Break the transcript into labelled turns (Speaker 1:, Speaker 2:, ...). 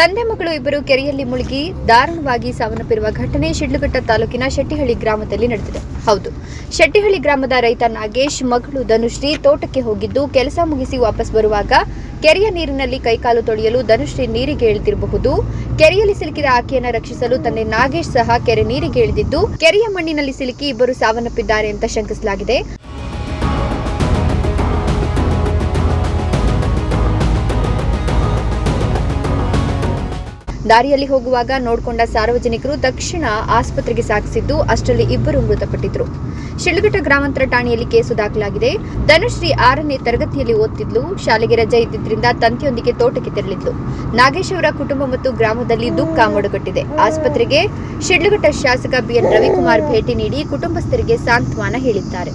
Speaker 1: ತಂದೆ ಮಗಳು ಇಬ್ಬರು ಕೆರೆಯಲ್ಲಿ ಮುಳುಗಿ ದಾರುಣವಾಗಿ ಸಾವನ್ನಪ್ಪಿರುವ ಘಟನೆ ಶಿಡ್ಲಘಟ್ಟ ತಾಲೂಕಿನ ಶೆಟ್ಟಿಹಳ್ಳಿ ಗ್ರಾಮದಲ್ಲಿ ನಡೆದಿದೆ. ಹೌದು, ಶೆಟ್ಟಿಹಳ್ಳಿ ಗ್ರಾಮದ ರೈತ ನಾಗೇಶ್, ಮಗಳು ಧನುಶ್ರೀ ತೋಟಕ್ಕೆ ಹೋಗಿದ್ದು ಕೆಲಸ ಮುಗಿಸಿ ವಾಪಸ್ ಬರುವಾಗ ಕೆರೆಯ ನೀರಿನಲ್ಲಿ ಕೈಕಾಲು ತೊಳೆಯಲು ಧನುಶ್ರೀ ನೀರಿಗೆ ಇಳಿದಿರಬಹುದು. ಕೆರೆಯಲ್ಲಿ ಸಿಲುಕಿದ ಆಕೆಯನ್ನು ರಕ್ಷಿಸಲು ತಂದೆ ನಾಗೇಶ್ ಸಹ ಕೆರೆ ನೀರಿಗೆ ಇಳಿದಿದ್ದು, ಕೆರೆಯ ಮಣ್ಣಿನಲ್ಲಿ ಸಿಲುಕಿ ಇಬ್ಬರು ಸಾವನ್ನಪ್ಪಿದ್ದಾರೆ ಅಂತ ಶಂಕಿಸಲಾಗಿದೆ. ದಾರಿಯಲ್ಲಿ ಹೋಗುವಾಗ ನೋಡಿಕೊಂಡ ಸಾರ್ವಜನಿಕರು ತಕ್ಷಣ ಆಸ್ಪತ್ರೆಗೆ ಸಾಗಿಸಿದ್ದು ಅಷ್ಟರಲ್ಲಿ ಇಬ್ಬರು ಮೃತಪಟ್ಟಿದ್ರು. ಶಿಳಘಟ್ಟ ಗ್ರಾಮಾಂತರ ಠಾಣೆಯಲ್ಲಿ ಕೇಸು ದಾಖಲಾಗಿದೆ. ಧನುಶ್ರೀ ಆರನೇ ತರಗತಿಯಲ್ಲಿ ಓದ್ತಿದ್ಲು. ಶಾಲೆಗೆ ರಜೆ ಇದ್ದಿದ್ದರಿಂದ ತಂತಿಯೊಂದಿಗೆ ತೋಟಕ್ಕೆ ತೆರಳಿದ್ಲು. ನಾಗೇಶ್ ಅವರ ಕುಟುಂಬ ಮತ್ತು ಗ್ರಾಮದಲ್ಲಿ ದುಃಖ ಮಡುಗಟ್ಟಿದೆ. ಆಸ್ಪತ್ರೆಗೆ ಶಿಡ್ಲಘಟ್ಟ ಶಾಸಕ ಬಿಎನ್ ರವಿಕುಮಾರ್ ಭೇಟಿ ನೀಡಿ ಕುಟುಂಬಸ್ಥರಿಗೆ ಸಾಂತ್ವನ ಹೇಳಿದ್ದಾರೆ.